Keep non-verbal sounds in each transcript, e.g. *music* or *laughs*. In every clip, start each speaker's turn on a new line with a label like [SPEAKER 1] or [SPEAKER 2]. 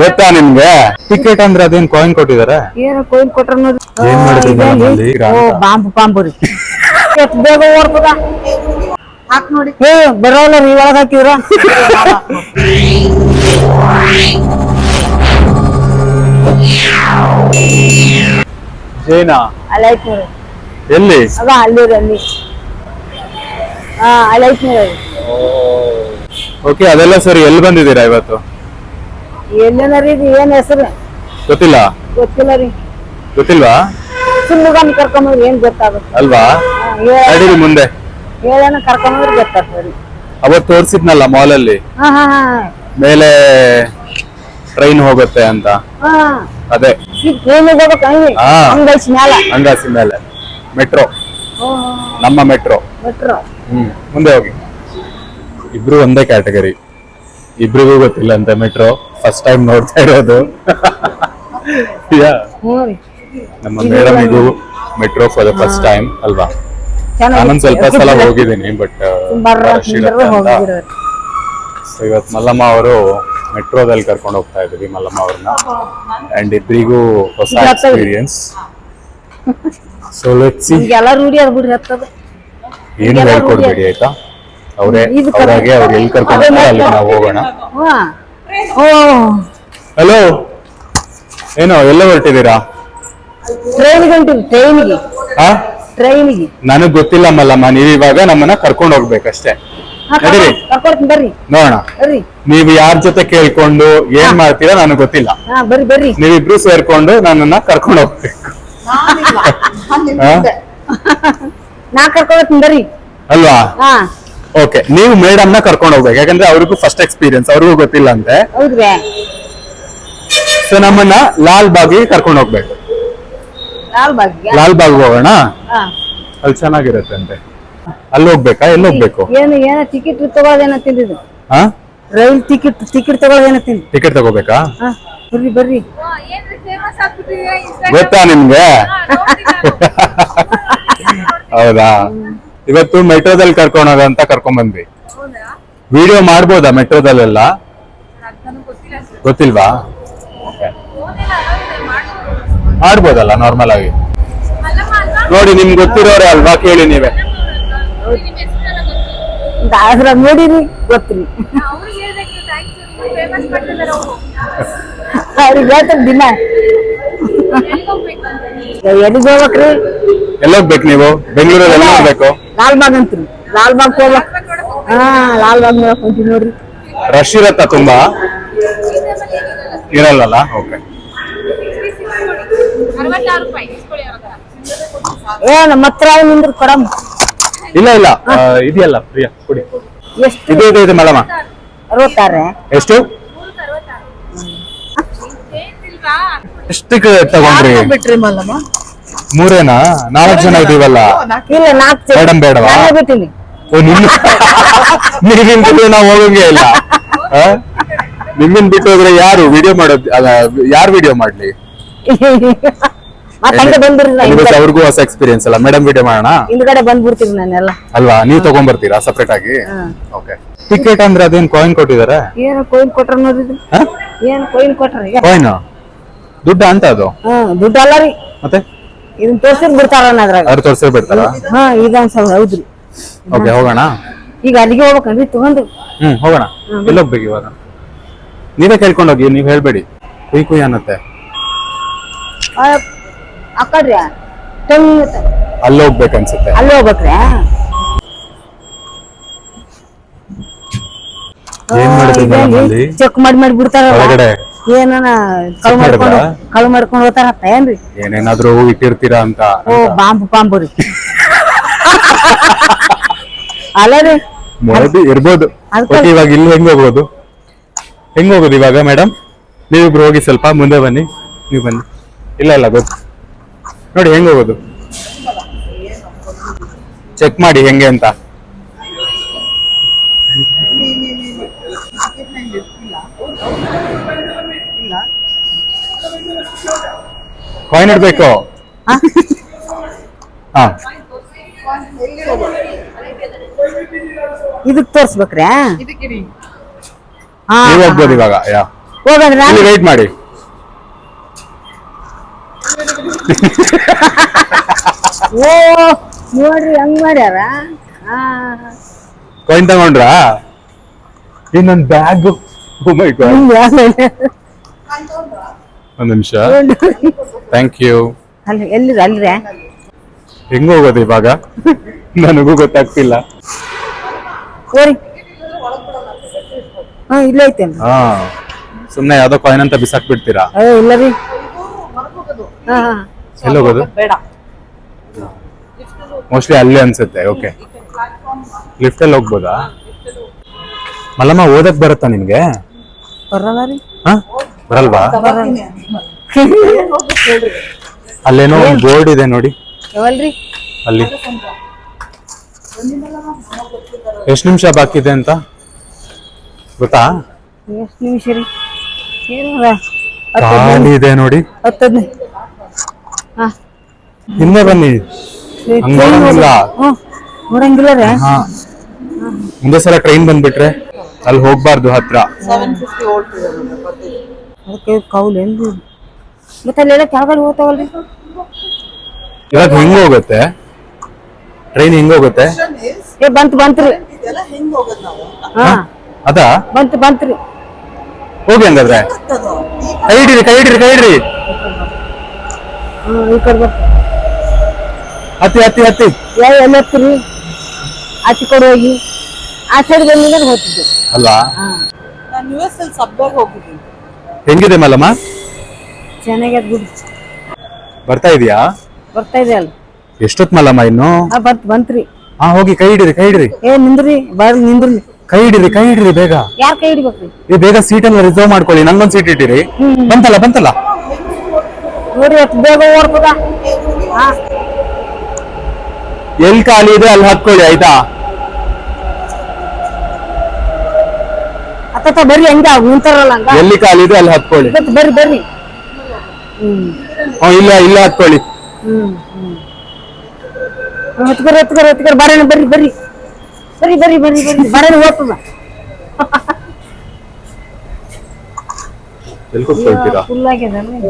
[SPEAKER 1] ಗೊತ್ತಾ ನಿಮ್ಗೆ? ಟಿಕೆಟ್ ಅಂದ್ರೆ ಅದೇನ್ ಕಾಯಿನ್ ಕೊಟ್ಟಿದಾರೆ?
[SPEAKER 2] ಏನು ಕೊಯ್ನ್ ಕೊಟ್ರ ನೋಡಿ
[SPEAKER 1] ಏನ್ ಮಾಡಿದ್ರಿ madam ಅಲ್ಲಿ?
[SPEAKER 2] ಓ ಬಾಂಬ್ ಪಾಂಬ್ ರೀ. ಎಷ್ಟ್ ಬೇಗ ಓಡ್ತದ?
[SPEAKER 3] ಹಾಕ್ ನೋಡಿ.
[SPEAKER 2] ಏ ಬರೋಲ್ಲ ರೀ ಒಳಗ್ ಹಾಕಿದ್ರ?
[SPEAKER 1] ಏನಾ
[SPEAKER 2] ಅಲ್ಲಿ ಐತ್ ನೋಡಿ
[SPEAKER 1] ಎಲ್ಲಿ?
[SPEAKER 2] ಅದ ಅಲ್ಲಿ ರೀ ಅಲ್ಲಿ. ಹಾ ಅಲ್ಲಿ ಐತ್ ನೋಡಿ
[SPEAKER 1] ಓಕೆ ಅದೆಲ್ಲ ಸರ್ ಎಲ್ಲಿ ಬಂದಿದ್ದೀರಾ ಇವತ್ತು?
[SPEAKER 2] ಎಲ್ಲೇನ ರೀ ಇದು ಏನ್ ಹೆಸರು?
[SPEAKER 1] ಗೊತ್ತಿಲ್ಲ.
[SPEAKER 2] ಗೊತ್ತಿಲ್ಲ ರೀ.
[SPEAKER 1] ಗೊತ್ತಿಲ್ವಾ?
[SPEAKER 2] ಸುಮ್ಮಗನ್ ಕರ್ಕೊಂಡ್ ಏನ್ ಗೊತ್ತಾಗುತ್ತೆ?
[SPEAKER 1] ಅಲ್ವಾ?
[SPEAKER 2] ಹಾ, ಹೇಳ-
[SPEAKER 1] ನಡೀರಿ ಮುಂದೆ.
[SPEAKER 2] ಹೇಳೋಣ ಕರ್ಕೊಂಬಂದ್ರೆ ಗೊತ್ತಾಗ್ತದೆ
[SPEAKER 1] ಅವತ್ತು ತೋರಿಸಿದ್ನಲ್ಲ ಮಾಲ್ ಅಲ್ಲಿ
[SPEAKER 2] ಹಾ ಹಾ ಹಾ.
[SPEAKER 1] ಮೇಲೆ ಟ್ರೈನ್ ಹೋಗುತ್ತೆ ಅಂತ.
[SPEAKER 2] ಹಾ.
[SPEAKER 1] ಅದೇ.
[SPEAKER 2] ಟ್ರೈನ್ ಹೋಗ್ಬೇಕು ಹಂಗೆ?
[SPEAKER 1] ಹಾ.
[SPEAKER 2] ಹಂಗೈಸ್ ಮ್ಯಾಲ?
[SPEAKER 1] ಅಂಗಾಸಿ ಮೇಲೆ. ಮೆಟ್ರೋ. ನಮ್ಮ ಮೆಟ್ರೋ.
[SPEAKER 2] ಮೆಟ್ರೋ.
[SPEAKER 1] ಹ್ಮ್. ಮುಂದೆ ಹೋಗಿ. ಇಬ್ರು ಒಂದೇ ಕ್ಯಾಟಗರಿ ಇಬ್ರಿಗೂ ಗೊತ್ತಿಲ್ಲ ಅಂತ ಮೆಟ್ರೋ ಫಸ್ಟ್ ಟೈಮ್ ನೋಡ್ತಾ ಇರೋದು. ಯಾ
[SPEAKER 2] ಮೇಡಮ್ ಇದು
[SPEAKER 1] ನಮ್ಮ metro for the first time ಅಲ್ವಾ? ನಾನೊಂದ್ ಸ್ವಲ್ಪ ಸಲ *laughs* ಹೋಗಿದ್ದೀನಿ ಬಟ್ ಸೊ ಇವತ್ತು ಮಲ್ಲಮ್ಮ ಅವರು ಮೆಟ್ರೋದಲ್ಲಿ ಕರ್ಕೊಂಡು ಹೋಗ್ತಾ ಇದ್ದೀವಿ ಮಲ್ಲಮ್ಮ ಅವ್ರನ್ನ. ಅಂಡ್ ಇಬ್ಬರಿಗೂ ಹೊಸ ಎಕ್ಸ್ಪೀರಿಯನ್ಸ್ ಸೊ ಲೆಟ್ಸ್ ಸಿ
[SPEAKER 2] ಎಲ್ಲ ರೂಢಿ ಆಗ್ಬಿಡ್ರಿ
[SPEAKER 1] ಏನು ಹೇಳ್ಕೊಡ್ಬೇಡಿ ಆಯ್ತಾ? ಅವರೇ. ಅವ್ರಾಗೆ ಅವ್ರು ಎಲ್ಲಿ ಕರ್ಕೊಂಡು ಅಲ್ಲಿ ನಾವು ಹೋಗೋಣ.
[SPEAKER 2] ಓ.
[SPEAKER 1] ಹಲೋ ಏನೋ ಎಲ್ಲ ಹೊರಟಿದ್ದೀರಾ?
[SPEAKER 2] ಟ್ರೈನ್ಗೆ. ಟ್ರೈನ್ಗೆ.
[SPEAKER 1] ನನಗ್ ಗೊತ್ತಿಲ್ಲ ಮಲ್ಲಮ್ಮ ನೀವ್ ಇವಾಗ ನಮ್ಮನ್ನ ಕರ್ಕೊಂಡು ಹೋಗ್ಬೇಕಷ್ಟೇ. ನಡೀರಿ.
[SPEAKER 2] ಬರ್ರಿ.
[SPEAKER 1] ನೋಡೋಣ.
[SPEAKER 2] ನೀವು
[SPEAKER 1] ನೀವ್ ಯಾರ ಜೊತೆ ಕೇಳ್ಕೊಂಡು ಏನ್ ಮಾಡ್ತೀರಾ ನನಗ್ ಗೊತ್ತಿಲ್ಲ.
[SPEAKER 2] ಹಾ ಬರ್ರಿ ಬರ್ರಿ.
[SPEAKER 1] ನೀವಿಬ್ರು ಸೇರ್ಕೊಂಡು ನನ್ನನ್ನ ಕರ್ಕೊಂಡು ಹೋಗ್ಬೇಕು?
[SPEAKER 2] ನಾ ಕರ್ಕೊಂಡು ಬರ್ರಿ.
[SPEAKER 1] ಅಲ್ವಾ?
[SPEAKER 2] ಹಾ.
[SPEAKER 1] ಓಕೆ ನೀವು ಮೇಡಮ್ನ ಕರ್ಕೊಂಡು ಹೋಗ್ಬೇಕು. ಯಾಕಂದ್ರೆ ಅವ್ರಿಗೂ ಫಸ್ಟ್ ಎಕ್ಸ್ಪೀರಿಯನ್ಸ್ ಅವ್ರಿಗೂ ಗೊತ್ತಿಲ್ಲ ಅಂತೆ.
[SPEAKER 2] ಹೌದ್ರಿ
[SPEAKER 1] ಸೊ ನಮ್ಮನ್ನ ಲಾಲ್ ಬಾಗಿಗೆ ಕರ್ಕೊಂಡು ಹೋಗ್ಬೇಕು.
[SPEAKER 2] ಲಾಲ್ ಬಾಗ್ಯ
[SPEAKER 1] ಲಾಲ್ ಬಾಗ್ ಹೋಗೋಣ?
[SPEAKER 2] ಹಾ.
[SPEAKER 1] ಅಲ್ಲಿ ಚೆನ್ನಾಗಿರುತ್ತೆ ಅಂತೆ. ಅಲ್ಲಿ ಹೋಗ್ಬೇಕಾ? ಎಲ್ಲಿ ಹೋಗ್ಬೇಕು?
[SPEAKER 2] ಏನು ಏನ ಟಿಕೆಟ್ ತಗೊಳ್ಳೋದೇನ ತಿಂದಿದ್ದು?
[SPEAKER 1] ಹಾ?
[SPEAKER 2] ರೈಲ್ ಟಿಕೆಟ್ ಟಿಕೆಟ್ ತಗೊಳ್ಳೋದೇನ ತಿಂದು
[SPEAKER 1] ಟಿಕೆಟ್ ತಗೋಬೇಕಾ?
[SPEAKER 2] ಹಾ ಬರ್ರಿ ಬರ್ರಿ.
[SPEAKER 1] ಗೊತ್ತಾ ನಿಮ್ಗೆ? *laughs* ಹೌದಾ? ಇವತ್ತು ಮೆಟ್ರೋದಲ್ಲಿ ಕರ್ಕೊಂಡು ಹೋಗ ಅಂತ ಕರ್ಕೊಂಡ್ ಬಂದ್ವಿ. ವಿಡಿಯೋ ಮಾಡ್ಬೋದಾ ಮೆಟ್ರೋದಲ್ಲೆಲ್ಲ?
[SPEAKER 3] ಗೊತ್ತಿಲ್ಲ
[SPEAKER 1] ಗೊತ್ತಿಲ್ವಾ? ಮಾಡ್ಬೋದಲ್ಲ ನಾರ್ಮಲ್ ಆಗಿ? ನೋಡಿ ನಿಮ್ಗೆ ಗೊತ್ತಿರೋರೆ ಅಲ್ವಾ? ಕೇಳಿ ನೀವೇ.
[SPEAKER 2] ನೋಡಿರಿ ಗೊತ್ತಿರಿ
[SPEAKER 3] ಅವ್ರಿಗೆ
[SPEAKER 2] ಹೇಳ್ತಾರೆ ದಿನ.
[SPEAKER 3] ಎಲ್ಲಿಗೆ ಹೋಗ್ಬೇಕು
[SPEAKER 2] ಹೋಗ್ಬೇಕ್ರಿ?
[SPEAKER 1] ಎಲ್ಲ ಹೋಗ್ಬೇಕು ನೀವು? ಬೆಂಗಳೂರಲ್ಲಿ ಎಲ್ಲ ಹೋಗ್ಬೇಕು?
[SPEAKER 2] ಲಾಲ್ಬಾಗ್ ಅಂತ್ರಿ ಲಾಲ್ಬಾಗ್ ಹಾ ಲಾಲ್ಬಾಗ್ ನೋಡಕ್ ಹೊಂಟಿವಿ ನೋಡ್ರಿ.
[SPEAKER 1] ರಶ್ ಇರತ್ತ ತುಂಬಾ? ಇರಲ್ಲಲ್ಲ? ಓಕೆ
[SPEAKER 2] ಏ ನಮ್ಮ ಹತ್ರ ನಿಂದ್ರ ಕೊಡಮ್
[SPEAKER 1] ಇಲ್ಲ ಇಲ್ಲ. ಆ, ಇದೆಯಲ್ಲ ಪ್ರಿಯ ಕುಡಿ.
[SPEAKER 2] ಎಷ್ಟು?
[SPEAKER 1] ಇದು ಇದು ಇದು ಮೇಡಮ.
[SPEAKER 2] ಅರವತ್ತಾರ?
[SPEAKER 1] ಎಷ್ಟು
[SPEAKER 3] ನೂರಕ್ಕೆ ಅರವತ್ತಾರು ಏನಿಲ್ವಾ
[SPEAKER 1] ಎಷ್ಟು ತಗೊಂಡ್ರಿ?
[SPEAKER 2] ಬಿಟ್ರಿ ಮಲ್ಲಮ್ಮ.
[SPEAKER 1] ಮೂರೇನಾ? ನಾಲ್ಕು ಜನ ಇದೀವಲ್ಲ?
[SPEAKER 2] ಇಲ್ಲ ನಾಲ್ಕು
[SPEAKER 1] Madam ಬೇಡವಾ?
[SPEAKER 2] ನಾನೇ ಬಿಟ್ಟಿನಿ.
[SPEAKER 1] ಓ *laughs* ನಾವು ಹೋಗಂಗೆ ಇಲ್ಲ. ನಿಮ್ಮಿಂದ ನಿಮ್ಮನ್ ಬಿಟ್ಟು ಹೋದ್ರೆ ಯಾರು ವಿಡಿಯೋ ಮಾಡೋದು ಅಲ್ಲ ಯಾರು ವಿಡಿಯೋ ಮಾಡ್ಲಿ? ಅವ್ರಿಗೂ ಹೊಸ ಎಕ್ಸ್ಪೀರಿಯನ್ಸ್ ಅಲ್ಲ. ಮೇಡಮ್ ವಿಡಿಯೋ ಮಾಡೋಣ?
[SPEAKER 2] ಹಿಂದ್ಗಡೆ ಬಂದ್ಬಿಡ್ತೀನಿ ನಾನೆಲ್ಲ
[SPEAKER 1] ಅಲ್ವಾ? ತಗೊಂಡ್ ತಗೊಂಡ್ಬರ್ತೀರಾ ಸಪ್ರೇಟ್ ಆಗಿ? ಓಕೆ ಟಿಕೆಟ್ ಅಂದ್ರೆ ಅದೇನ್ ಕಾಯಿನ್ ಕೊಟ್ಟಿದಾರೆ?
[SPEAKER 2] ಏನು ಕೊಯ್ನ್ ಕೊಟ್ರ ನೋಡಿದ್ರಿ. ಏನ್ ಕಾಯಿನ್ ಕೊಟ್ರ
[SPEAKER 1] ಕಾಯಿನ್ ದುಡ್ಡ ಅಂತ ಅದು?
[SPEAKER 2] ಹ್ಮ್ ದುಡ್ಡು ಅಲ್ಲ ರೀ.
[SPEAKER 1] ಮತ್ತೆ?
[SPEAKER 2] ಇದನ್ನ ತೋರ್ಸಿರ್ ಬಿಡ್ತಾರ ಅದ್ರಾಗ.
[SPEAKER 1] ಅವ್ರು ತೋರ್ಸಿ ಬಿಡ್ತಾರ?
[SPEAKER 2] ಹಾ ಈಗ ಅನ್ಸಲ್ಲ ಹೌದ್ರಿ.
[SPEAKER 1] ಓಕೆ ಹೋಗೋಣ?
[SPEAKER 2] ಈಗ ಅಲ್ಲಿಗೆ ಹೋಗ್ಬೇಕನ್ರಿ ತಗೊಂಡು.
[SPEAKER 1] ಹ್ಮ್ ಹೋಗೋಣ. ಎಲ್ಲಿ ಹೋಗ್ಬೇಕು ಇವಾಗ. ನೀವೇ ಕೇಳ್ಕೊಂಡು ಹೋಗಿ ನೀವ್ ಹೇಳ್ಬೇಡಿ. ಕುಯ್ ಕುಯ್ ಅನ್ನತ್ತೆ.
[SPEAKER 2] ಅಕ್ಕಡ್ರಿ ಟಂಗ್
[SPEAKER 1] ಅಲ್ಲಿ ಹೋಗ್ಬೇಕನ್ಸುತ್ತೆ
[SPEAKER 2] ಅಲ್ಲಿ ಹೋಗ್ಬೇಕ್ರಿ?
[SPEAKER 1] ಏನ್ ಮಾಡಿದ್ರಿ ಅಲ್ಲಿ?
[SPEAKER 2] ಚೆಕ್ ಮಾಡಿ ಮಾಡಿ ಬಿಡ್ತಾರ
[SPEAKER 1] ಒಳಗಡೆ.
[SPEAKER 2] ಏನನ ಕಳು ಮಾಡ್ಕೊಂಡು? ಕಳು ಮಾಡ್ಕೊಂಡು ಹೋಗ್ತಾರತ್ತ ಏನ್ರಿ?
[SPEAKER 1] ಏನೇನಾದ್ರೂ ಇಟ್ಟಿರ್ತೀರಾ ಅಂತ
[SPEAKER 2] ಓ ಬಾಂಬ್ ಪಾಂಬು ರೀ. ಅಲ್ಲ ರೀ.
[SPEAKER 1] ಮೋದಿ ಇರ್ಬೋದು. ಇವಾಗ ಇಲ್ಲಿ ಹೆಂಗ್ ಹೋಗ್ಬೋದು? ಹೆಂಗ್ ಹೋಗೋದು ಇವಾಗ ಮೇಡಮ್ ನೀವಿಬ್ರು ಹೋಗಿ ಸ್ವಲ್ಪ ಮುಂದೆ ಬನ್ನಿ. ನೀವು ಬನ್ನಿ. ಇಲ್ಲ ಇಲ್ಲ ಗೊತ್ತು. ನೋಡಿ ಹೆಂಗ್ ಹೋಗೋದು? ಚೆಕ್ ಮಾಡಿ ಹೆಂಗೆ ಅಂತ. ಕಾಯಿನ್ ಇಡ್ಬೇಕು.
[SPEAKER 2] ಹಾ? ಇದಕ್ ತೋರ್ಸ್ಬೇಕ್ರಿ? ಹಾ,
[SPEAKER 1] ನೀವು ಹೋಗ್ಬೋದು ಇವಾಗ ಯಾ.
[SPEAKER 2] ಹೋಗಂದ್ರೆ ನಾನು
[SPEAKER 1] ಇಲ್ಲಿ ವೆಯ್ಟ್ ಮಾಡಿ.
[SPEAKER 2] ಓ ನೋಡ್ರಿ ಹಂಗ್ ಮಾಡ್ಯಾರ? ಹಾ.
[SPEAKER 1] ಕಾಯಿನ್ ತಗೊಂಡ್ರಾ? ಇನ್ನೊಂದ್ ನನ್ ಬ್ಯಾಗ್ ಮೈ ಗಾಡ್
[SPEAKER 2] ಹಿಂಗ್ ಆಮೇಲೆ
[SPEAKER 1] ಒಂದ್ ನಿಮಿಷ. ಥ್ಯಾಂಕ್ ಯು
[SPEAKER 2] ಅಲ್ಲಿ ಎಲ್ಲಿ ಅಲ್ರಿ
[SPEAKER 1] ಹೆಂಗ್ ಹೋಗೋದು ಇವಾಗ? ನನಗೂ ಗೊತ್ತಾಗ್ತಿಲ್ಲ.
[SPEAKER 2] ಓರಿ ಹಾ ಇಲ್ಲ ಐತೇನ್ರಿ
[SPEAKER 1] ಹಾ ಸುಮ್ನೆ ಯಾವ್ದೋ ಕಾಯಿನ್ ಅಂತ ಬಿಸಾಕ್ ಬಿಡ್ತೀರಾ?
[SPEAKER 2] ಅಯ್ಯೋ ಇಲ್ಲ ರೀ. ಹಾ ಹಾ.
[SPEAKER 1] ಎಲ್ಲಿ ಹೋಗೋದು?
[SPEAKER 3] ಬೇಡ.
[SPEAKER 1] ಮೋಸ್ಟ್ಲಿ ಅಲ್ಲಿ ಅನ್ಸುತ್ತೆ ಓಕೆ ಲಿಫ್ಟ್ ಅಲ್ಲಿ ಹೋಗ್ಬೋದಾ? ಮಲ್ಲಮ್ಮ ಓದಕ್ ಬರುತ್ತಾ ನಿಮ್ಗೆ?
[SPEAKER 2] ಬರಲ್ಲ ರೀ.
[SPEAKER 1] ಹಾ? ಬರಲ್ವಾ? ಅಲ್ಲೇನೋ ಒಂದು ಬೋರ್ಡ್ ಇದೆ ನೋಡಿ. ಅಲ್ಲಿ. ಎಷ್ಟು ನಿಮಿಷ ಬಾಕಿ ಇದೆ ಅಂತ? ಗೊತ್ತಾ?
[SPEAKER 2] ಎಷ್ಟು ನಿಮಿಷ ರೀ? ಏನಾರ
[SPEAKER 1] ಖಾಲಿ ಇದೆ ನೋಡಿ. ಹಿಂದೆ ಬನ್ನಿ. ಒಂದೇ ನೋಡಂಗಿಲ್ಲ.
[SPEAKER 2] ನೋಡಂಗಿಲ್ಲ ರೀ?
[SPEAKER 1] ಸಲ ಟ್ರೈನ್ ಬಂದ್ಬಿಟ್ರೆ ಅಲ್ಲಿ ಹೋಗ್ಬಾರ್ದು ಹತ್ರ.
[SPEAKER 2] ಅದಕ್ಕೆ ಕೌಲ್ ಏನ್ರಿ ಮತ್ತೆ ಅಲ್ಲೆಲ್ಲ ಕೆಳಗಡೆ ಹೋಗ್ತಾವಲ್ರಿ?
[SPEAKER 1] ಇವಾಗ ಹೆಂಗ್ ಹೋಗುತ್ತೆ? ಟ್ರೈನ್ ಹೆಂಗ್ ಹೋಗುತ್ತೆ?
[SPEAKER 2] ಏ ಬಂತು ಬಂತ್ರಿ. ಹಾ.
[SPEAKER 1] ಅದ?
[SPEAKER 2] ಬಂತು ಬಂತ್ರಿ.
[SPEAKER 1] ಹೋಗಿ ಹಂಗಾದ್ರೆ. ಕೈ ಹಿಡಿರಿ ಕೈ ಹಿಡಿರಿ ಕೈ ಹಿಡಿರಿ
[SPEAKER 2] ಹ್ಮ್ ಈ ಕಡೆ ಬರ್ತ
[SPEAKER 1] ಹತ್ತಿ ಹತ್ತಿ ಹತ್ತಿ.
[SPEAKER 2] ಯಾವ ಎಲ್ಲ ಹತ್ತಿರಿ? ಆಚೆ ಕಡೆ ಹೋಗಿ. ಆ ಸೈಡ್ ಬಂದಿದ್ರೆ ಹೋಗ್ತಿದ್ದೆ.
[SPEAKER 1] ಅಲ್ವಾ
[SPEAKER 2] ಹಾ.
[SPEAKER 4] ನಾನು ಯು ಎಸ್ ಅಲ್ಲಿ ಸಬ್ಬ್ಯಾಗ ಹೋಗಿದ್ದೀನಿ.
[SPEAKER 1] ಹೆಂಗಿದೆ ಮಲ್ಲಮ್ಮ?
[SPEAKER 2] ಚೆನ್ನಾಗ್ಯದ ಬಿಡಿ.
[SPEAKER 1] ಬರ್ತಾ ಇದೀಯಾ?
[SPEAKER 2] ಬರ್ತಾ ಇದೆ ಅಲ್ಲ
[SPEAKER 1] ಎಷ್ಟೊತ್ ಮಲ್ಲಮ್ಮ ಇನ್ನು?
[SPEAKER 2] ಆ ಬಂತ್ ಬಂತ್ರಿ.
[SPEAKER 1] ಹಾ ಹೋಗಿ ಕೈ ಹಿಡಿರಿ ಕೈ ಹಿಡಿರಿ.
[SPEAKER 2] ಏ ನಿಂದ್ರಿ ಬಾರಿ ನಿಂದ್ರಿ.
[SPEAKER 1] ಕೈ ಹಿಡಿರಿ ಕೈ ಹಿಡಿರಿ ಬೇಗ.
[SPEAKER 2] ಯಾರ್ ಕೈ ಹಿಡಿಬೇಕ್ರಿ?
[SPEAKER 1] ಈ ಬೇಗ ಸೀಟ್ ಅನ್ನ ರಿಸರ್ವ್ ಮಾಡ್ಕೊಳ್ಳಿ ನಂಗೊಂದ್ ಸೀಟ್ ಇಟ್ಟಿರಿ. ಬಂತಲ್ಲ ಬಂತಲ್ಲ?
[SPEAKER 2] ನೋಡಿ ಅಷ್ಟು ಬೇಗ ಓಡ್ತದ. ಹಾ.
[SPEAKER 1] ಎಲ್ ಖಾಲಿ ಇದೆ ಅಲ್ಲಿ ಹತ್ಕೊಳ್ಳಿ ಆಯ್ತಾ?
[SPEAKER 2] ಅತ್ತ ಬರ್ರಿ ಹಂಗ ನಿಂತಾರಲ್ಲ ಹಂಗ.
[SPEAKER 1] ಎಲ್ಲಿ ಖಾಲಿ ಇದೆ ಅಲ್ಲಿ ಹತ್ಕೊಳ್ಳಿ.
[SPEAKER 2] ಇವತ್ತು ಬರ್ರಿ ಬರ್ರಿ. ಹ್ಮ್
[SPEAKER 1] ಇಲ್ಲ ಇಲ್ಲ ಹತ್ಕೊಳ್ಳಿ.
[SPEAKER 2] ಹ್ಮ್ ಹ್ಮ್. ಹತ್ಕರ್ ಹತ್ಕರ್ ಹತ್ಕರ್. ಬರೋಣ ಬರ್ರಿ ಬರ್ರಿ. ಬರ್ರಿ ಬರ್ರಿ ಬರ್ರಿ ಬರ್ರಿ. ಬರೋಣ ಓದ್ತದ
[SPEAKER 1] ಎಲ್ಲಿ ಕೂತ್ಕೊಳ್ತೀರಾ
[SPEAKER 2] ಫುಲ್ ಆಗ್ಯದಲ್ರಿ.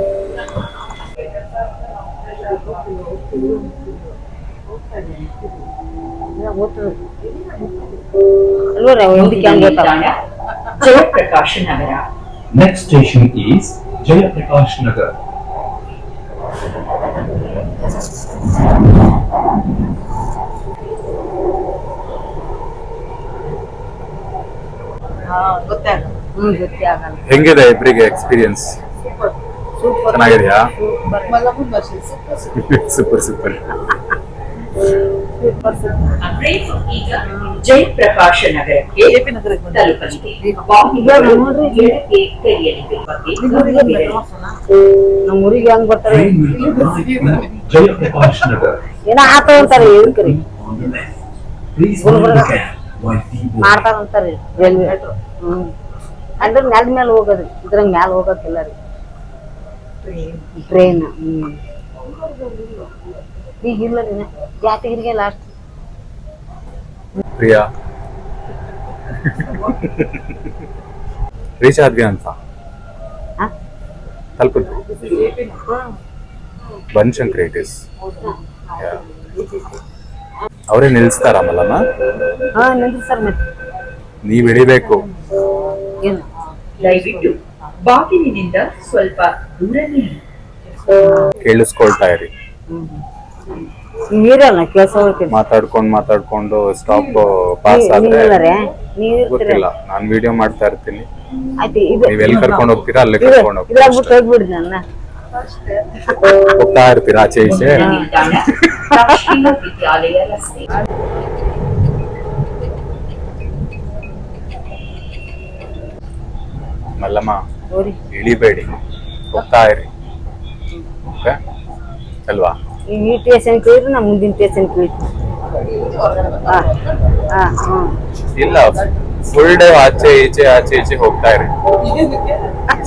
[SPEAKER 2] ಅಲ್ವರಿ ಅವ ಹಿಂದಕ್ಕೆ ಹಂಗ್ ಓದ್ತಾವ
[SPEAKER 5] ಜಯಪ್ರಕಾಶ್ ನಗರ
[SPEAKER 6] Next station is Jayaprakash Nagar.
[SPEAKER 4] ಹಾ ಗೊತ್ತಾಗ
[SPEAKER 2] ಹ್ಮ್ ಗೊತ್ತೇ ಆಗಲ್ಲ.
[SPEAKER 1] ಹೆಂಗಿದೆ ಇಬ್ರಿಗೆ ಎಕ್ಸ್ಪೀರಿಯನ್ಸ್ ಚೆನ್ನಾಗಿದ್ಯಾ
[SPEAKER 4] ಮಲ್ಲಮ್ಮನ ಭಾಷೆ ಸೂಪರ್
[SPEAKER 1] ಸೂಪರ್ ಸೂಪರ್
[SPEAKER 5] ರೈಲು ಈಗ ಜಯಪ್ರಕಾಶ್ ನಗರಕ್ಕೆ
[SPEAKER 4] ಜೆ ಪ್ರಕಾಶ ನಗರಕ್ಕೆ ಬಂದ
[SPEAKER 5] ತಲುಪಲಿದೆ. ವಾಹನಗಳು ಎಡಕ್ಕೆ ತೆರೆಯಲಿವೆ ಬಗ್ಗೆ
[SPEAKER 2] ನಮ್ಮ ಊರಿಗೆ ಹೆಂಗ್ ಬರ್ತಾರೆ?
[SPEAKER 6] Jayaprakash Nagar.
[SPEAKER 2] ಏನೋ ಆತ ಅಂತಾರೆ ಇದಕ್ರಿ
[SPEAKER 6] On the left, please mind the gap while people
[SPEAKER 2] ಮಾಡ್ತಾರ ಅಂತಾರಿ. ರೈಲ್ವೆ ಹ್ಮ್. ಅಂದ್ರೆ ನೆಲದ ಮೇಲೆ ಹೋಗೋದು. ಇದ್ರಂಗ ಮ್ಯಾಲ ಹೋಗೋದಿಲ್ಲ ರೀ. ಟ್ರೈನ್ ಹ್ಮ್. ಈಗ ಇಲ್ಲ ರೀ ಜಾತಿಗಿರಿಗೆ ಲಾಸ್ಟ್
[SPEAKER 1] ಪ್ರಿಯಾ. ರೀಚ್ ಆದ್ವಿ ಅಂತ.
[SPEAKER 2] ಹಾ?
[SPEAKER 1] ತಲುಪಿದ್ವಿ. ಬನಶಂಕರಿ ಇಟ್ ಇಸ್ ಅವರೇ ನಿಲ್ಸ್ತಾರ ಮಲ್ಲಮ್ಮ?
[SPEAKER 2] ಹಾ ನಿಂದ್ರಿ ಸರ್ ಮತ್ತೆ.
[SPEAKER 1] ನೀವ್ ಹಿಡಿಬೇಕು
[SPEAKER 2] ಏನು?
[SPEAKER 5] ದಯವಿಟ್ಟು ಬಾಗಿಲಿನಿಂದ ಸ್ವಲ್ಪ ದೂರ ನಿಲ್ಲಿ
[SPEAKER 1] ಕೇಳಿಸ್ಕೊಳ್ತಾ ಇರಿ.
[SPEAKER 2] ನೀರಲ್ಲ ಕೆಲಸ ಹೋಗ್ತೀನಿ
[SPEAKER 1] ಮಾತಾಡ್ಕೊಂಡ್ ಮಾತಾಡ್ಕೊಂಡು ಸ್ಟಾಪ್ ಪಾಸ್ ಆದ್ರೆ
[SPEAKER 2] ನೀವಿಲ್ಲ ರೀ ನೀವ್ ಇರ್ತೀರ
[SPEAKER 1] ಗೊತ್ತಿಲ್ಲ. ನಾನ್ ವಿಡಿಯೋ ಮಾಡ್ತಾ ಇರ್ತೀನಿ.
[SPEAKER 2] ಆಯ್ತು ಇದು
[SPEAKER 1] ನೀವ್ ಎಲ್ಲಿ ಕರ್ಕೊಂಡು ಹೋಗ್ತೀರಾ ಅಲ್ಲಿ
[SPEAKER 2] ಇದು
[SPEAKER 1] ಕರ್ಕೊಂಡು ಹೋಗ್ತೀರಾ
[SPEAKER 2] ಇದ್ರಾಗ ಬಿಟ್ಟು ಹೋಗ್ಬಿಡ್ರಿ ನನ್ನ
[SPEAKER 1] ಹೋಗ್ತಾ ಇರ್ತೀರಾ ಆಚೆ ಈಚೆ?
[SPEAKER 5] ನಿಲ್ದಾಣ ರಾಷ್ಟ್ರೀಯ ವಿದ್ಯಾಲಯ ರಸ್ತೆ
[SPEAKER 1] ಮಲ್ಲಮ್ಮ
[SPEAKER 2] ನೋಡಿ
[SPEAKER 1] ಇಳಿಬೇಡಿ. ಹೋಗ್ತಾ ಇರಿ. ಓಕೆ ಅಲ್ವಾ?
[SPEAKER 2] ಈ ಈ ಸ್ಟೇಷನ್ ಕೇಳಿದ್ರೆ ನಾ ಮುಂದಿನ ಸ್ಟೇಷನ್ ಕೇಳ್ತೀನಿ ಹಾಂ ಹಾಂ
[SPEAKER 1] ಇಲ್ಲ ಫುಲ್ ಡೇ ಆಚೆ ಈಚೆ ಆಚೆ ಈಚೆ ಹೋಗ್ತಾ ಇರಿ.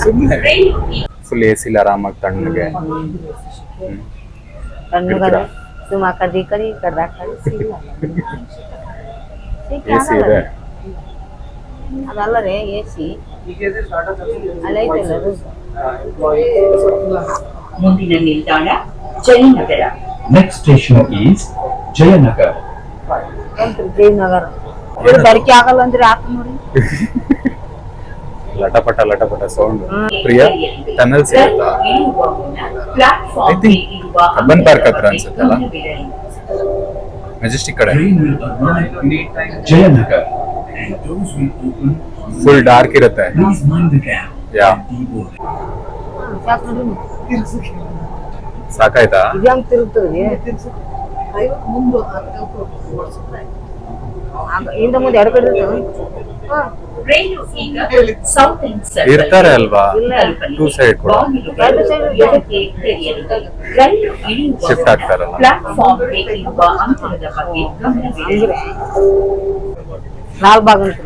[SPEAKER 1] ಸುಮ್ಮನೆ ಫುಲ್ ಎ ಸಿಲ್ ಆರಾಮಾಗಿ ತಣ್ಣಗೆ.
[SPEAKER 2] ಕಣ್ಣುಗಳ ಸುಮ್ಮ *laughs* ಆ ಕಡೆ ಈ ಕಡೆ ಈ ಕಡೆ ಆ ಕಡೆ
[SPEAKER 1] ಎ ಸಿ ಇದೆ
[SPEAKER 2] ಅದಲ್ಲ ರೀ ಎ ಸಿ
[SPEAKER 5] ಮುಂದಿನ ನಿಲ್ದಾಣ. Jayanagar.
[SPEAKER 6] Next station is Jayanagar.
[SPEAKER 2] Jayanagar? ಬರಿಕೆ ಆಗಲ್ಲ ಅಂದ್ರೆ ಯಾಕೆ ನೋಡಿ? *laughs*
[SPEAKER 1] ಲಟಪಟ ಲಟಪಟ ಸೌಂಡ್ ಪ್ರಿಯ ಟನಲ್ ಸಿಗುತ್ತಾ? I think ಕಬ್ಬನ್ ಪಾರ್ಕ್ ಹತ್ರ ಅನ್ಸುತ್ತಲ್ಲ? ಮೆಜೆಸ್ಟಿಕ್ ಕಡೆ.
[SPEAKER 6] ಜಯನಗರ.
[SPEAKER 1] ಫುಲ್ ಡಾರ್ಕ್ ಇರುತ್ತೆ.
[SPEAKER 6] Please
[SPEAKER 1] ಸಾಕಾಯ್ತಾ?
[SPEAKER 2] ಇದು ಹೆಂಗ್ ತಿರುಗ್ತದೆ.
[SPEAKER 4] ಐವತ್ತು ಮುಂದೆ
[SPEAKER 2] ಎರಡು ಕಡೆ
[SPEAKER 1] ಇರ್ತಾರೆ ಅಲ್ವಾ?
[SPEAKER 2] ಇಲ್ಲ.
[SPEAKER 1] ಟೂ ಸೈಡ್ ಕೂಡ. ಶಿಫ್ಟ್ ಆಗ್ತಾರಲ್ಲ.
[SPEAKER 5] ಪ್ಲಾಟ್ಫಾರ್ಮ್ಗೆ ಇರುವ ಅಂತರದ ಬಗ್ಗೆ ಗಮನವಿರಲಿ
[SPEAKER 2] ಹಂಗ್ರೆ ಲಾಲ್ ಬಾಗ್ ಅಂತ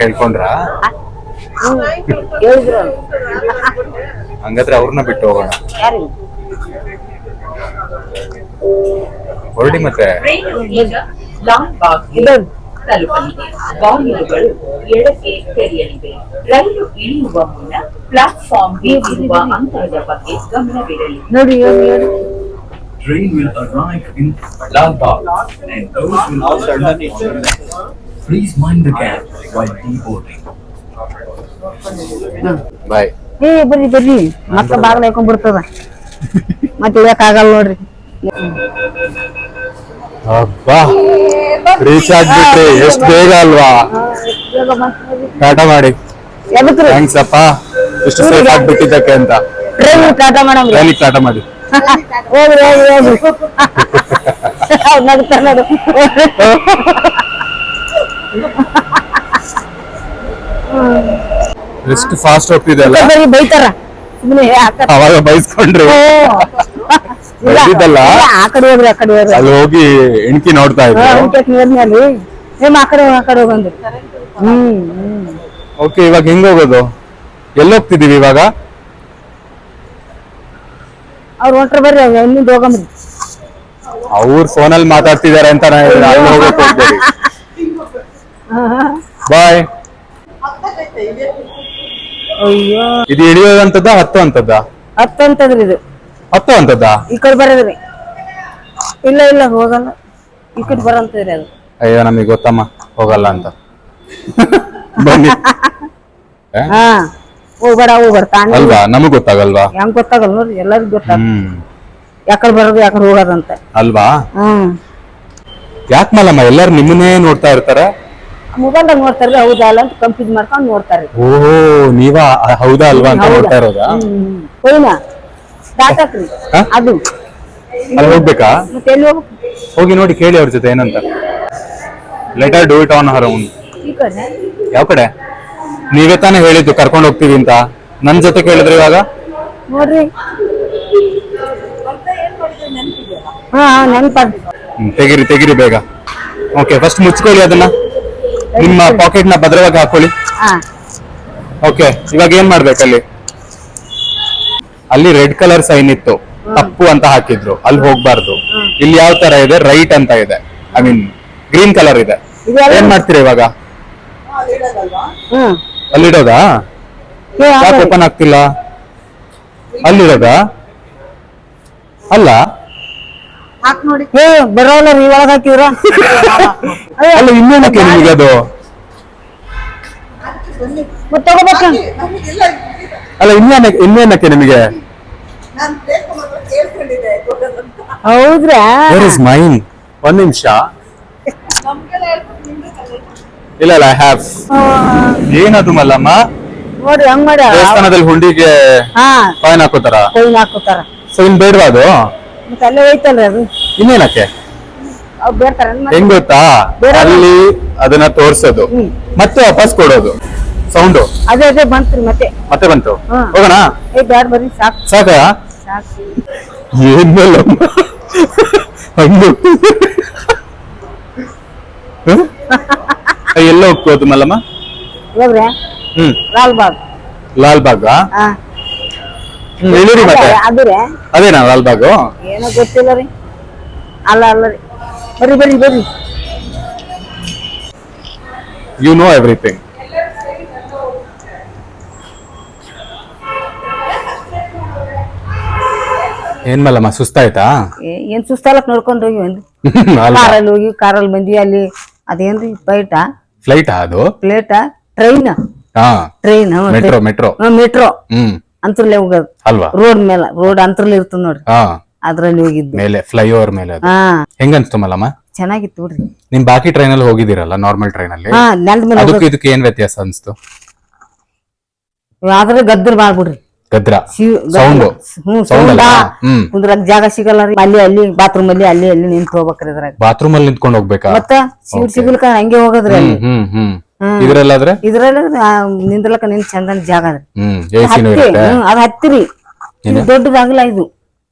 [SPEAKER 1] ಕೇಳ್ಕೊಂಡ್ರ
[SPEAKER 2] ಹೇಳಿದ್ರು
[SPEAKER 1] ಹಂಗಾದ್ರೆ ಅವ್ರನ್ನ ಬಿಟ್ಟು ಹೋಗೋಣ
[SPEAKER 2] ಯಾರಿಗೆ
[SPEAKER 1] ಹೊರಡಿ ಮತ್ತೆ
[SPEAKER 5] ರೈಲು ಈಗ ಲಾಲ್ ಬಾಗ್
[SPEAKER 2] ಇದೊಂದು
[SPEAKER 5] ತಲುಪಲಿದೆ ಬಾಗಿಲುಗಳು ಎಡಕ್ಕೆ ತೆರೆಯಲಿವೆ ರೈಲು ಇಳಿಯುವ ಮುನ್ನ ಪ್ಲಾಟ್ಫಾರ್ಮ್ಗೆ ಇರುವ ಅಂತರದ ಬಗ್ಗೆ ಗಮನವಿರಲಿ
[SPEAKER 2] ನೋಡಿ ಹೇಳಿ ಹೇಳಿ
[SPEAKER 6] Train will arrive in Lal Bagh and doors will open. Please mind the gap while deboarding.
[SPEAKER 1] ಬಾಯ್
[SPEAKER 2] ಏ ಬರ್ರಿ ಬರ್ರಿ. ಮತ್ತೆ ಬಾಗ್ಲ ಹಾಕೊಂಡ್ ಬಿಡ್ತದ ಮತ್ತೆ ಇಳಕ್ ಆಗಲ್ಲ ನೋಡ್ರಿ.
[SPEAKER 1] ಅಬ್ಬಾ ರೀಚ್ ಆಗ್ಬಿಟ್ರಿ ಎಷ್ಟ್ ಬೇಗ ಅಲ್ವಾ? ಟಾಟ ಮಾಡಿ.
[SPEAKER 2] ಎದಕ್ರಿ?
[SPEAKER 1] ಥ್ಯಾಂಕ್ಸ್ ಅಪ್ಪ ಎಷ್ಟು ಸೇಫ್ ಆಗ್ಬಿಟ್ಟಿದ್ದಕ್ಕೆ ಅಂತ.
[SPEAKER 2] ಟ್ರೈನ್ ಕಾಟ ಮಾಡಮ್ರಿ
[SPEAKER 1] ಟ್ರೈನಿಗೆ ಟಾಟಾ ಮಾಡಿ.
[SPEAKER 2] ಹೋಗ್ರಿ ಹೋಗ್ರಿ ಹೋಗ್ರಿ. ನಗ್ತಾರ ನೋಡು.
[SPEAKER 1] ಎಷ್ಟು ಫಾಸ್ಟ್ ಹೋಗ್ತಿದೆ ಅಲ್ಲ?
[SPEAKER 2] ಬರ್ರಿ ಬೈತಾರ. ಸುಮ್ಮನೆ
[SPEAKER 1] ಅವಾಗ ಬೈಸ್ಕೊಂಡ್ರಿ. ಬಂದಿದ್ದಲ್ಲ?
[SPEAKER 2] ಆ ಕಡೆ ಹೋಗ್ರಿ ಆ ಕಡೆ ಹೋಗ್ರಿ
[SPEAKER 1] ಅಲ್ಲಿ ಹೋಗಿ ಎಣ್ಕಿ ನೋಡ್ತಾ ಇದ್ರು.
[SPEAKER 2] ಏಮ್ ಆ ಕಡೆ ಆ ಕಡೆ ಹೋಗಂದ್ರು ಹ್ಮ್
[SPEAKER 1] ಓಕೆ ಇವಾಗ ಹೆಂಗ್ ಹೋಗೋದು? ಎಲ್ಲಿ ಹೋಗ್ತಿದೀವಿ ಇವಾಗ?
[SPEAKER 2] ಅವ್ರು ಹೊಂಟ್ರ ಬರ್ರಿ ಇನ್ನಿಂದ ಹೋಗಮ್ರಿ
[SPEAKER 1] ಅವ್ರ ಫೋನಲ್ಲಿ ಮಾತಾಡ್ತಿದಾರೆ ಅಂತ ನಾ ಹೇಳಿದ್ರೆ ಅಲ್ಲಿ ಹೋಗಕ್ ಹೋಗ್ಬೇಡಿ. *laughs* ಬಾಯ್
[SPEAKER 2] ಅಯ್ಯೋ.
[SPEAKER 1] ಇದು ಇಳಿಯೋದಂತದ ಹತ್ತು ಅಂತದ
[SPEAKER 2] ಹತ್ತು ಅಂತದ್ರಿ ಇದು.
[SPEAKER 1] ಹತ್ತು ಅಂತದ
[SPEAKER 2] ಈ ಕಡೆ ಬರೋದ್ರಿ ಇಲ್ಲ ಇಲ್ಲ ಹೋಗಲ್ಲ. ಈ ಕಡೆ ಬರಂತದ್ರಿ ಅದು.
[SPEAKER 1] ಅಯ್ಯೋ ನಮಗೆ ಗೊತ್ತಮ್ಮ ಹೋಗಲ್ಲ ಅಂತ. *laughs* ಬನ್ನಿ?
[SPEAKER 2] ಹಾ ಹೋಗ್ಬೇಡ ಹೋಗ್ಬೇಡ. ತಾನೇ
[SPEAKER 1] ಅಲ್ವಾ? ನಮಗ್ ಗೊತ್ತಾಗಲ್ವಾ?
[SPEAKER 2] ಹೆಂಗ್ ಗೊತ್ತಾಗಲ್ಲ ನೋಡ್ರಿ ಎಲ್ಲರಿಗೂ ಗೊತ್ತಾಗ
[SPEAKER 1] ಹ್ಮ್.
[SPEAKER 2] ಯಾಕಡೆ ಬರೋದು ಯಾಕಡೆ ಹೋಗೋದಂತ.
[SPEAKER 1] ಅಲ್ವಾ?
[SPEAKER 2] ಹ್ಮ್.
[SPEAKER 1] ಯಾಕ್ ಮಲ್ಲಮ್ಮ ಎಲ್ಲಾರು ನಿಮ್ಮನ್ನೇ ನೋಡ್ತಾ ಇರ್ತಾರೆ?
[SPEAKER 2] ಮೊಬೈಲ್ದಾಗ ನೋಡ್ತಾರ್ರಿ ಹೌದಾ ಅಲ್ಲ ಅಂತ ಕನ್ಫ್ಯೂಸ್ ಮಾಡ್ಕೊಂಡು ನೋಡ್ತಾರೆ
[SPEAKER 1] ಓಹೋ ನೀವಾ? ಹೌದಾ ಅಲ್ವಾ ಅಂತ? ನೋಡ್ತಾ ಇರೋದಾ?
[SPEAKER 2] ಹೋಯ್ನಾ ದಾಟಾಕ್ರಿ
[SPEAKER 1] ಹಾ?
[SPEAKER 2] ಅದು.
[SPEAKER 1] ಅಲ್ಲಿ ಹೋಗ್ಬೇಕಾ?
[SPEAKER 2] ಮತ್ತೆ ಎಲ್ಲಿ ಹೋಗ್ಬೇಕು
[SPEAKER 1] ಹೋಗಿ ನೋಡಿ ಕೇಳಿ ಅವ್ರ ಜೊತೆ ಏನಂತ. Letter do it on her own
[SPEAKER 2] ಈ ಕಡೆ.
[SPEAKER 1] ಯಾವ ಕಡೆ? ನೀವೇ ತಾನೇ ಹೇಳಿದ್ದು ಕರ್ಕೊಂಡು ಹೋಗ್ತೀವಿ ಅಂತ. ನನ್ನ ಜೊತೆ ಕೇಳಿದ್ರೆ ಇವಾಗ?
[SPEAKER 2] ನೋಡ್ರಿ. ಹಾ ನೆನ್ಪಾದ
[SPEAKER 1] ಹ್ಮ್, ತೆಗಿರಿ ತೆಗಿರಿ ಬೇಗ. ಓಕೆ ಫಸ್ಟ್ ಮುಚ್ಕೊಳ್ಳಿ ಅದನ್ನ. ನಿಮ್ಮ ಪಾಕೆಟ್ನ ಭದ್ರವಾಗಿ ಹಾಕೊಳ್ಳಿ.
[SPEAKER 2] ಹಾ.
[SPEAKER 1] ಓಕೆ ಇವಾಗ ಏನ್ ಮಾಡ್ಬೇಕು ಅಲ್ಲಿ ರೆಡ್ ಕಲರ್ ಸೈನ್ ಇತ್ತು. ತಪ್ಪು ಅಂತ ಹಾಕಿದ್ರು. ಅಲ್ಲಿ ಹೋಗ್ಬಾರ್ದು. ಇಲ್ಲಿ ಯಾವ ತರ ಇದೆ? ರೈಟ್ ಅಂತ ಇದೆ. ಐ ಮೀನ್ ಗ್ರೀನ್ ಕಲರ್ ಇದೆ. ಏನ್ ಮಾಡ್ತೀರಾ ಇವಾಗ?
[SPEAKER 4] ಅಲ್ಲಿ
[SPEAKER 1] ಅಲ್ಲಿಡೋದಾ ಯಾಕೆ. ಓಪನ್ ಆಗ್ತಿಲ್ಲ? ಅಲ್ಲಿಡೋದಾ ಅಲ್ಲ.
[SPEAKER 2] ಏ ಬರೋಲ್ಲ ರೀ ಒಳಗ್ ಹಾಕಿದ್ರ
[SPEAKER 1] ಅಲ್ಲ ಇನ್ನೇನಕ್ಕೆ ನಿಮಗೆ ಅದು?
[SPEAKER 2] ಮತ್ತೆ ತಗೋಬೇಕ?
[SPEAKER 4] ನಮಗಿಲ್ಲ
[SPEAKER 1] ಅಲ್ಲ ಇನ್ನೇನಕ್ಕೆ ನಿಮಗೆ?
[SPEAKER 2] ಹೌದ್ರಾ?
[SPEAKER 1] ವೇರ್ ಇಸ್ ಮೈನ್ ಒಂದ್ ನಿಮಿಷ. ಇಲ್ಲ ಇಲ್ಲ ಐ ಹ್ಯಾವ್ ಏನದು ಮಲ್ಲಮ್ಮ?
[SPEAKER 2] ನೋಡ್ರಿ ಹಂಗ್ ಮಾಡ್ಯಾರ
[SPEAKER 1] ದೇವಸ್ಥಾನದಲ್ಲಿ ಹುಂಡಿಗೆ
[SPEAKER 2] ಹಾ.
[SPEAKER 1] ಕಾಯಿನ್ ಹಾಕೋತಾರ?
[SPEAKER 2] ಹಾಕೋತಾರ.
[SPEAKER 1] ಸೊ ಇನ್ ಬೇಡವಾ ಅದು?
[SPEAKER 2] ಮತ್ತೆ ಅಲ್ಲೇ ಅದು?
[SPEAKER 1] ಇನ್ನೇನಕ್ಕೆ
[SPEAKER 2] ಅವ್ ಬೇಡ್ತಾರ
[SPEAKER 1] ಹೆಂಗ್ ಗೊತ್ತಾ?
[SPEAKER 2] ಬೇರೆ
[SPEAKER 1] ಅಲ್ಲಿ ಅದನ್ನ ತೋರ್ಸೋದು. ಮತ್ತೆ ವಾಪಸ್ ಕೊಡೋದು. ಸೌಂಡ್
[SPEAKER 2] ಅದೇ ಅದೇ ಬಂತು ಮತ್ತೆ.
[SPEAKER 1] ಮತ್ತೆ ಬಂತು. ಹೋಗೋಣ?
[SPEAKER 2] ಏ ಬ್ಯಾಡ್ ಬರ್ರಿ ಸಾಕು.
[SPEAKER 1] ಸಾಕ?
[SPEAKER 2] ಸಾಕು.
[SPEAKER 1] ಏನ್ ಹಂಗೆ? ಎಲ್ಲ ಹೋಗ್ಬೋದು ಮಲ್ಲಮ್ಮ ಹ್ಮ್.
[SPEAKER 2] ಲಾಲ್ಬಾಗ್
[SPEAKER 1] ಲಾಲ್ ಬಾಗ್
[SPEAKER 2] ಹಾ.
[SPEAKER 1] ಇಳಿರಿ ಮತ್ತೆ
[SPEAKER 2] ಅದು ರೀ
[SPEAKER 1] ಅದೇನಾ ಲಾಲ್ ಬಾಗು
[SPEAKER 2] ಏನೋ ಗೊತ್ತಿಲ್ಲ ರೀ. ಅಲ್ಲ ಅಲ್ಲ ರೀ. ಬರ್ರಿ ಬರ್ರಿ ಬರ್ರಿ.
[SPEAKER 1] ಯು ನೋ ಎವ್ರಿಥಿಂಗ್ ಏನ್ ಮಲ್ಲಮ್ಮ ಸುಸ್ತಾಯ್ತಾ?
[SPEAKER 2] ಏ- ಏನ್ ಸುಸ್ತಾಲಕ್ ನೋಡ್ಕೊಂಡು ಹೋಗಿ ಒಂದು *laughs* ಕಾರಲ್ಲಿ ಹೋಗಿ ಕಾರಲ್ಲಿ ಬಂದ್ವಿ ಅಲ್ಲಿ ಅದೇನ್ರಿ ಬೈಟ
[SPEAKER 1] ಫ್ಲೈಟ್ ಅದು?
[SPEAKER 2] ಪ್ಲೇಟ ಟ್ರೈನ್
[SPEAKER 1] ಹಾ.
[SPEAKER 2] ಟ್ರೈನ್
[SPEAKER 1] ಮೆಟ್ರೋ ಮೆಟ್ರೋ
[SPEAKER 2] ಮೆಟ್ರೋ
[SPEAKER 1] ಹ್ಮ್.
[SPEAKER 2] ಅಂತರ್ಲೆ ಹೋಗೋದು.
[SPEAKER 1] ಅಲ್ವಾ?
[SPEAKER 2] ರೋಡ್ ಮೇಲೆ ರೋಡ್ ಅಂತರ್ಲಿ ಇರ್ತದ ನೋಡ್ರಿ.
[SPEAKER 1] ಹಾ.
[SPEAKER 2] ಅದ್ರಲ್ಲಿ ಹೋಗಿದ್ದು.
[SPEAKER 1] ಮೇಲೆ ಫ್ಲೈಓವರ್ ಮೇಲೆ ಅದು.
[SPEAKER 2] ಹಾ.
[SPEAKER 1] ಹೆಂಗನ್ಸ್ತು ಮಲ್ಲಮ್ಮ?
[SPEAKER 2] ಚೆನ್ನಾಗಿತ್ತು ಬಿಡ್ರಿ.
[SPEAKER 1] ನಿಮ್ ಬಾಕಿ ಟ್ರೈನ್ ಅಲ್ಲಿ ಹೋಗಿದ್ದೀರಲ್ಲ ನಾರ್ಮಲ್ ಟ್ರೈನ್ ಅಲ್ಲಿ?
[SPEAKER 2] ಹಾ ನೆಲದ ಮೇಲೆ
[SPEAKER 1] ಅದಕ್ಕೆ ಇದಕ್ಕೆ ಏನ್ ವ್ಯತ್ಯಾಸ ಅನ್ಸ್ತು?
[SPEAKER 2] ಆದ್ರೆ ಗದ್ದರ್ ಮಾಡ್ಬಿಡ್ರಿ
[SPEAKER 1] ಗದ್ರ?
[SPEAKER 2] ಶಿವ್
[SPEAKER 1] Sound.
[SPEAKER 2] ಹ್ಮ್
[SPEAKER 1] Sound ಅಲ್ಲ? ಹ್ಮ್.
[SPEAKER 2] ಕುಂದ್ರಕ್ ಜಾಗ ಸಿಗಲ್ಲ ರೀ. ಅಲ್ಲಿ ಅಲ್ಲಿ ಬಾತ್ರೂಮ್ ಅಲ್ಲಿ ಅಲ್ಲಿ ಅಲ್ಲಿ ನಿಂತು ಹೋಗ್ಬೇಕ್ರಿ ಅದ್ರಾಗ
[SPEAKER 1] ಬಾತ್ರೂಮ್ ಅಲ್ಲಿ ನಿಂತ್ಕೊಂಡು ಹೋಗ್ಬೇಕಾ?
[SPEAKER 2] ಮತ್ತ ಸಿಗ್ಲಿಕ್ಕ ಹಂಗೆ ಹೋಗೋದ್ರಿ ಅಲ್ಲಿ
[SPEAKER 1] ಹ್ಮ್ ಹ್ಮ್. ಇದ್ರಲ್ಲಾದ್ರೆ?
[SPEAKER 2] ಇದ್ರಲ್ಲಿ ನಿಂದ್ರಲಕ್ಕ ನಿನ್ ಚಂದನ ಜಾಗ ಅದ.
[SPEAKER 1] ಹ್ಮ್ ಎಸಿನೂ
[SPEAKER 2] ಹತ್ತಿ.
[SPEAKER 1] ಇರುತ್ತೆ.
[SPEAKER 2] ಹ್ಮ್, ಅದ್ ಹತ್ತಿರಿ. ಇದು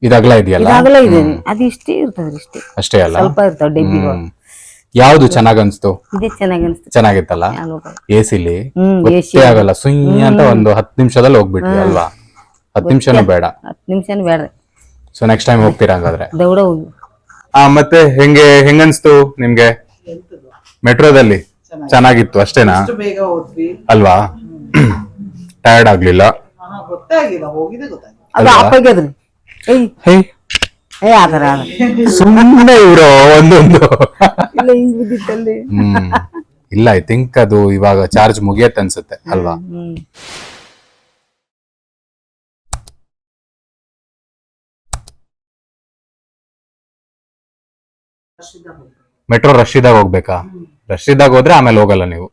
[SPEAKER 2] ಇದು.
[SPEAKER 1] ಅಗಲ ಇದೆಯಲ್ಲ?
[SPEAKER 2] ಅಗಲ ಇದೆ. ಅದು ಇಷ್ಟೇ ಇರ್ತದ್ರಿ ಇಷ್ಟೇ.
[SPEAKER 1] ಅಷ್ಟೇ ಅಲ್ಲ?
[SPEAKER 2] ಸ್ವಲ್ಪ ಇರ್ತಾವ ಡಬ್ಬಿಗಳು
[SPEAKER 1] ಹ್ಮ್. ಯಾವ್ದು ಚೆನ್ನಾಗ್ ಅನ್ಸ್ತು?
[SPEAKER 2] ಇದೇ ಚೆನ್ನಾಗಿ ಅನಿಸ್ತದೆ
[SPEAKER 1] ಚೆನ್ನಾಗಿತ್ತಲ್ಲ? ಎಸಿಲಿ?
[SPEAKER 2] ಹ್ಮ್ ಎಸಿ.
[SPEAKER 1] ಗೊತ್ತೇ ಆಗಲ್ಲ. ಸುಯ್ಯ ಅಂತ ಒಂದು ಹತ್ತು ನಿಮಿಷದಲ್ಲಿ ಹೋಗ್ಬಿಟ್ವಿ ಅಲ್ವಾ? ಹತ್ತು ನಿಮಿಷನೂ ಬೇಡ.
[SPEAKER 2] ಹತ್ತು ನಿಮಿಷನೂ ಬೇಡ
[SPEAKER 1] ಸೊ ನೆಕ್ಸ್ಟ್ ಟೈಮ್ ಹೋಗ್ತೀರಾ ಹಂಗಾದ್ರೆ?
[SPEAKER 2] ದೌಡ ಹೋಗಿ.
[SPEAKER 1] ಆ ಮತ್ತೆ ಹೆಂಗೆ ಹೆಂಗನ್ಸ್ತು ನಿಮ್ಗೆ? ಮೆಟ್ರೋದಲ್ಲಿ? ಚೆನ್ನಾಗಿತ್ತು. ಅಷ್ಟೇನಾ?
[SPEAKER 4] ಅಷ್ಟು ಬೇಗ ಹೋದ್ವಿ?
[SPEAKER 1] ಅಲ್ವಾ? ಟಯರ್ಡ್ ಆಗ್ಲಿಲ್ಲ?
[SPEAKER 4] ಹಾ ಗೊತ್ತಾಗಿಲ್ಲ ಹೋಗಿದ್ದೆ ಗೊತ್ತಾಗಿಲ್ಲ.
[SPEAKER 2] ಅದು ಆಫ್ ಆಗ್ಯದ್ರಿ ಏಯ್.
[SPEAKER 1] ಹೇ.
[SPEAKER 2] ಏ ಆತರ
[SPEAKER 1] ಸುಮ್ಮನೆ ಇವ್ರು ಒಂದೊಂದು.
[SPEAKER 2] ಇಲ್ಲ ಹಿಂಗ್ ಬಿದ್ದಿತ್ತಲ್ಲಿ.
[SPEAKER 1] ಹ್ಮ್. ಇಲ್ಲ ಐ ಥಿಂಕ್ ಅದು ಇವಾಗ ಚಾರ್ಜ್ ಮುಗಿಯತ್ತೆ ಅನ್ಸುತ್ತೆ ಅಲ್ವಾ?
[SPEAKER 2] ಹ್ಮ್
[SPEAKER 1] ಮೆಟ್ರೋ ರಶ್ ಇದಾಗ ಹೋಗ್ಬೇಕಾ. ರಶ್ ಇದ್ದಾಗ ಹೋದ್ರೆ ಆಮೇಲೆ ಹೋಗಲ್ಲ ನೀವು.